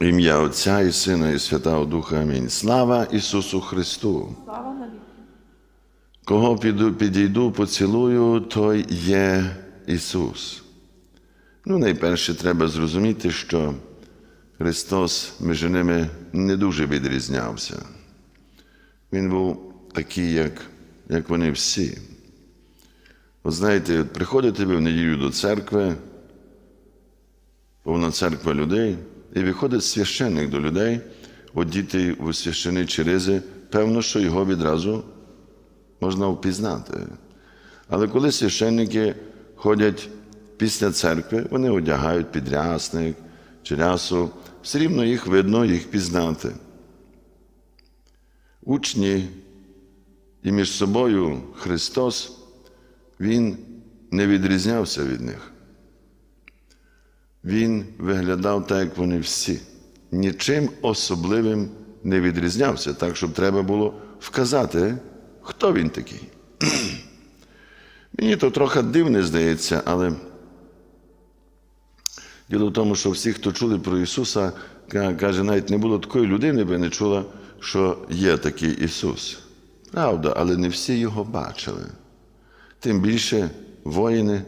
Ім'я Отця і Сина, і Святого Духа. Амінь. Слава Ісусу Христу! Слава навіки. Кого піду, підійду, поцілую, той є Ісус. Ну, найперше треба зрозуміти, що Христос між ними не дуже відрізнявся. Він був такий, як, як вони всі. От знаєте, приходите ви в неділю до церкви, повна церква людей, і виходить священник до людей, одітий у священичі ризи, певно, що його відразу можна впізнати. Але коли священники ходять після церкви, вони одягають підрясник чи рясу, все рівно їх видно, їх пізнати. Учні і між собою Христос, Він не відрізнявся від них. Він виглядав так, як вони всі. Нічим особливим не відрізнявся, так, щоб треба було вказати, хто він такий. Мені то трохи дивне здається, але діло в тому, що всі, хто чули про Ісуса, каже, навіть не було такої людини, би не чула, що є такий Ісус. Правда, але не всі його бачили. Тим більше воїни,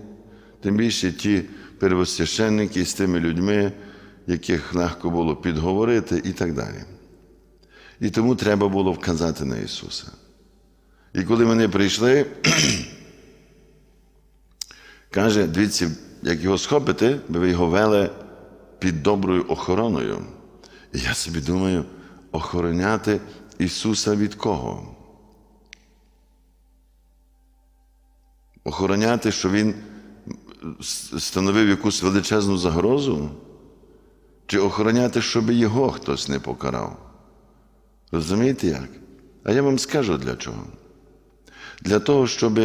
тим більше ті первосвященники з тими людьми, яких легко було підговорити і так далі. І тому треба було вказати на Ісуса. І коли вони прийшли, каже, дивіться, як його схопити, би ви його вели під доброю охороною. І я собі думаю, охороняти Ісуса від кого? Охороняти, що Він становив якусь величезну загрозу? Чи охороняти, щоб його хтось не покарав? Розумієте як? А я вам скажу для чого. Для того, щоб,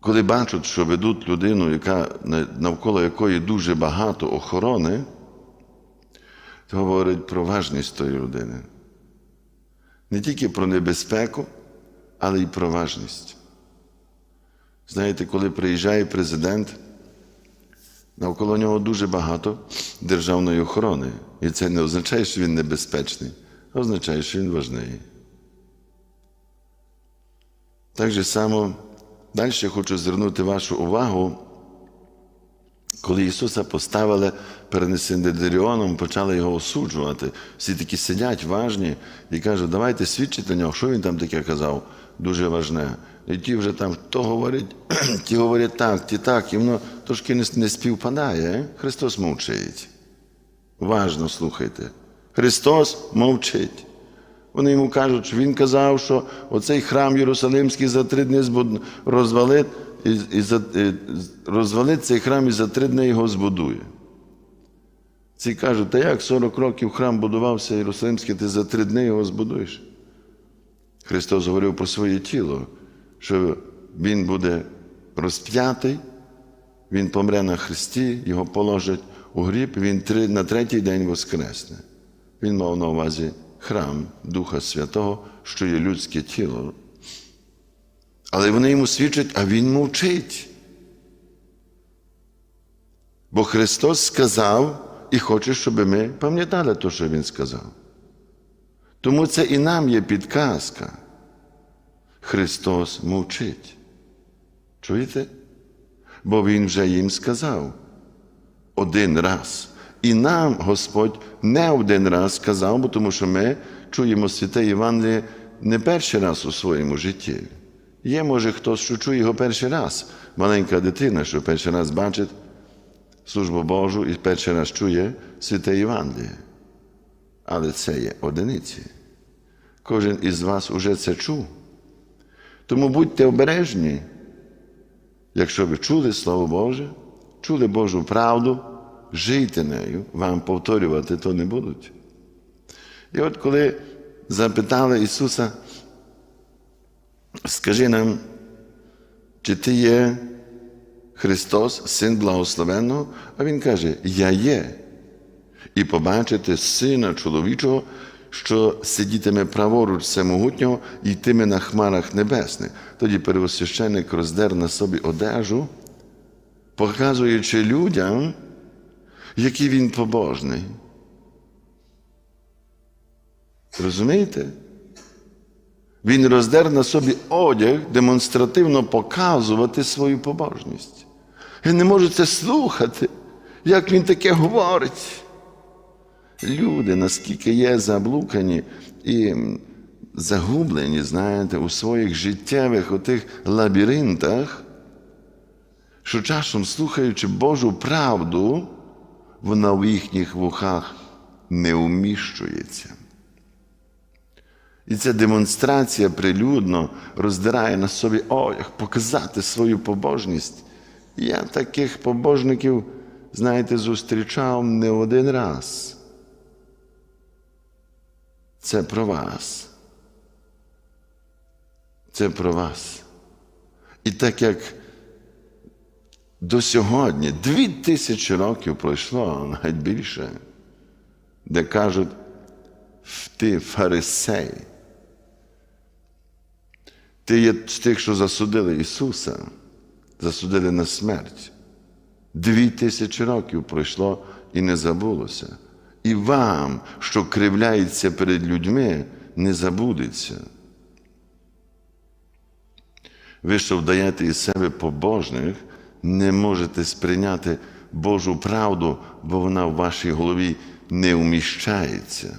коли бачать, що ведуть людину, яка, навколо якої дуже багато охорони, то говорить про важність тої людини. Не тільки про небезпеку, але й про важність. Знаєте, коли приїжджає президент, навколо нього дуже багато державної охорони. І це не означає, що він небезпечний, а означає, що він важний. Так же само далі хочу звернути вашу увагу, коли Ісуса поставили перед Синдедеріоном, почали його осуджувати. Всі такі сидять важні і кажуть, давайте свідчити нього, що він там таке казав, дуже важне. І ті вже там то говорять, ті говорять так, ті так, і воно трошки не, не співпадає. Христос мовчить. Важно слухайте. Христос мовчить. Вони йому кажуть, що він казав, що оцей храм Єрусалимський за три дні розвалить, і, і і розвалить цей храм і за три дні його збудує. Ці кажуть, та як 40 років храм будувався Єрусалимський, ти за три дні його збудуєш? Христос говорив про своє тіло, що Він буде розп'ятий, Він помре на хресті, його положать у гріб, він три, на третій день воскресне. Він мав на увазі храм Духа Святого, що є людське тіло. Але вони йому свідчать, а він мовчить. Бо Христос сказав і хоче, щоб ми пам'ятали те, що Він сказав. Тому це і нам є підказка. Христос мовчить. Чуєте? Бо Він вже їм сказав один раз. І нам Господь не один раз сказав, бо тому що ми чуємо святе Євангеліє не перший раз у своєму житті. Є, може, хтось, що чує його перший раз, маленька дитина, що перший раз бачить службу Божу і перший раз чує святе Євангеліє. Але це є одиниці. Кожен із вас уже це чув. Тому будьте обережні, якщо ви чули Слово Боже, чули Божу правду, жийте нею, вам повторювати то не будуть. І от коли запитали Ісуса, скажи нам, чи ти є Христос, Син Благословенного, а Він каже, Я є. І побачите Сина чоловічого, що сидітиме праворуч всемогутнього і йтиме на хмарах небесних. Тоді первосвященник роздер на собі одежу, показуючи людям, який він побожний. Розумієте? Він роздер на собі одяг, демонстративно показувати свою побожність. Я не можу це слухати, як він таке говорить. Люди, наскільки є заблукані і загублені, знаєте, у своїх життєвих отих лабіринтах, що часом, слухаючи Божу правду, вона в їхніх вухах не вміщується. І ця демонстрація прилюдно роздирає на собі одяг, показати свою побожність. Я таких побожників, знаєте, зустрічав не один раз. Це про вас. Це про вас. І так як до сьогодні дві тисячі років пройшло, навіть більше, де кажуть, ти фарисей. Ти є з тих, що засудили Ісуса, засудили на смерть. Дві тисячі років пройшло і не забулося. І вам, що кривляється перед людьми, не забудеться. Ви, що вдаєте із себе побожних, не можете сприйняти Божу правду, бо вона в вашій голові не вміщається.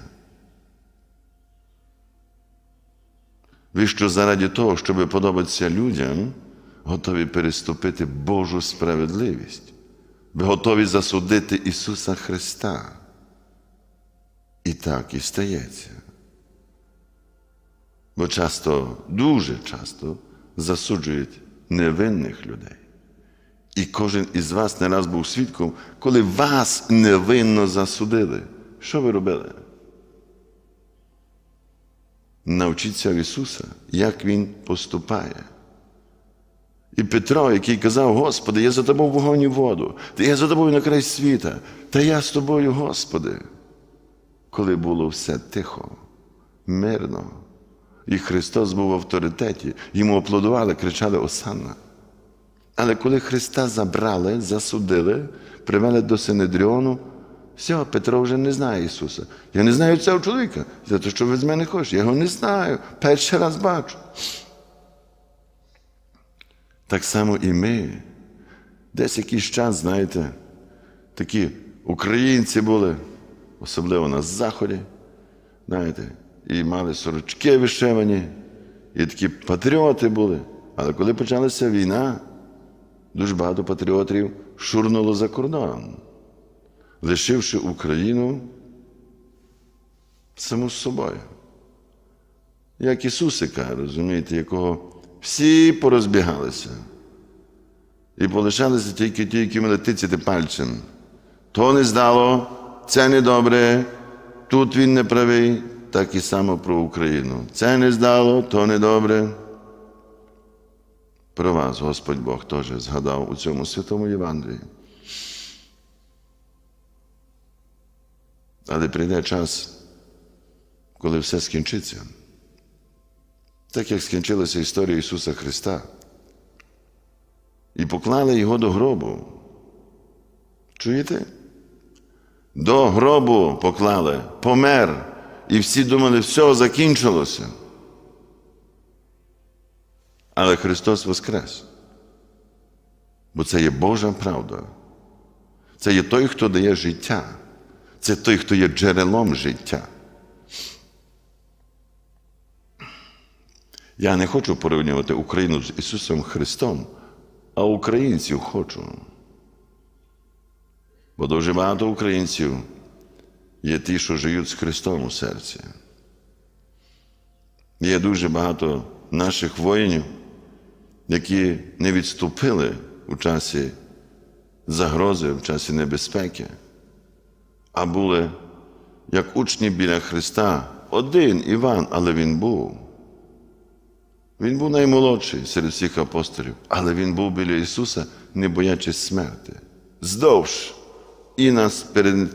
Ви що заради того, щоб подобатися людям, готові переступити Божу справедливість. Ви готові засудити Ісуса Христа. І так і стається. Бо часто, дуже часто засуджують невинних людей. І кожен із вас не раз був свідком, коли вас невинно засудили. Що ви робили? Навчіться в Ісуса, як Він поступає. І Петро, який казав, Господи, я за тобою вогонь і воду, та я за тобою на край світа, та я з тобою, Господи. Коли було все тихо, мирно, і Христос був в авторитеті, йому аплодували, кричали Осанна. Але коли Христа забрали, засудили, привели до Синедріону, все, Петро вже не знає Ісуса. Я не знаю цього чоловіка. За те, що ви з мене хочете. Я його не знаю. Перший раз бачу. Так само і ми. Десь якийсь час, знаєте, такі українці були, особливо на Заході, знаєте, і мали сорочки вишивані, і такі патріоти були. Але коли почалася війна, дуже багато патріотів шурнуло за кордон, лишивши Україну саму з собою. Як Ісусика, розумієте, якого всі порозбігалися. І полишалися тільки ті, які мали тицяти пальцем. То не здало, це не добре, тут він не правий, так і само про Україну. Це не здало, то не добре. Про вас Господь Бог теж згадав у цьому святому Євангелії. Але прийде час, коли все скінчиться. Так як скінчилася історія Ісуса Христа. І поклали його до гробу. Чуєте? До гробу поклали, помер. І всі думали, все закінчилося. Але Христос Воскрес. Бо це є Божа правда. Це є той, хто дає життя. Це той, хто є джерелом життя. Я не хочу порівнювати Україну з Ісусом Христом, а українців хочу. Бо дуже багато українців є ті, що живуть з Христом у серці. Є дуже багато наших воїнів, які не відступили у часі загрози, в часі небезпеки, а були як учні біля Христа. Один Іван, але він був. Він був наймолодший серед всіх апостолів, але він був біля Ісуса, не боячись смерти. Здовж і нас перед,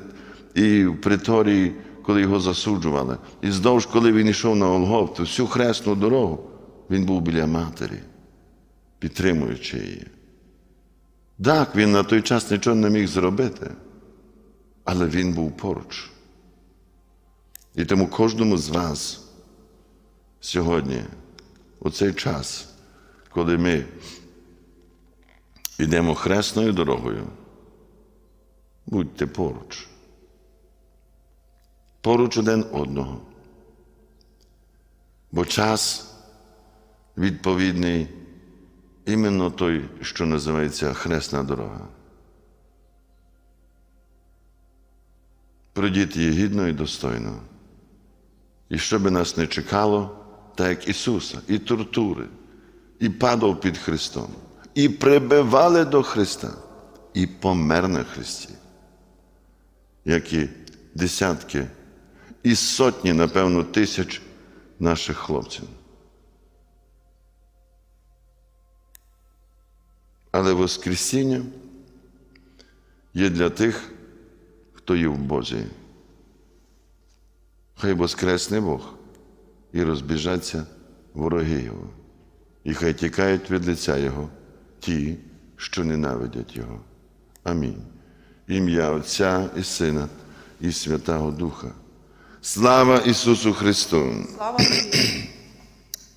і в приторії, коли його засуджували, і здовж, коли він йшов на Олговту, всю хресну дорогу, він був біля матері, підтримуючи її. Так, він на той час нічого не міг зробити, але Він був поруч. І тому кожному з вас сьогодні, у цей час, коли ми йдемо хресною дорогою, будьте поруч. Поруч один одного. Бо час відповідний іменно той, що називається хресна дорога. Пройдіть її гідно і достойно. І що би нас не чекало, так як Ісуса, і тортури, і падав під Христом, і прибивали до Христа, і помер на Христі, як і десятки, і сотні, напевно, тисяч наших хлопців. Але Воскресіння є для тих, хто є в Бозі. Хай воскресне Бог і розбіжаться вороги Його, і хай тікають від лиця Його ті, що ненавидять Його. Амінь. Ім'я Отця і Сина і Святого Духа. Слава Ісусу Христу! Слава тобі!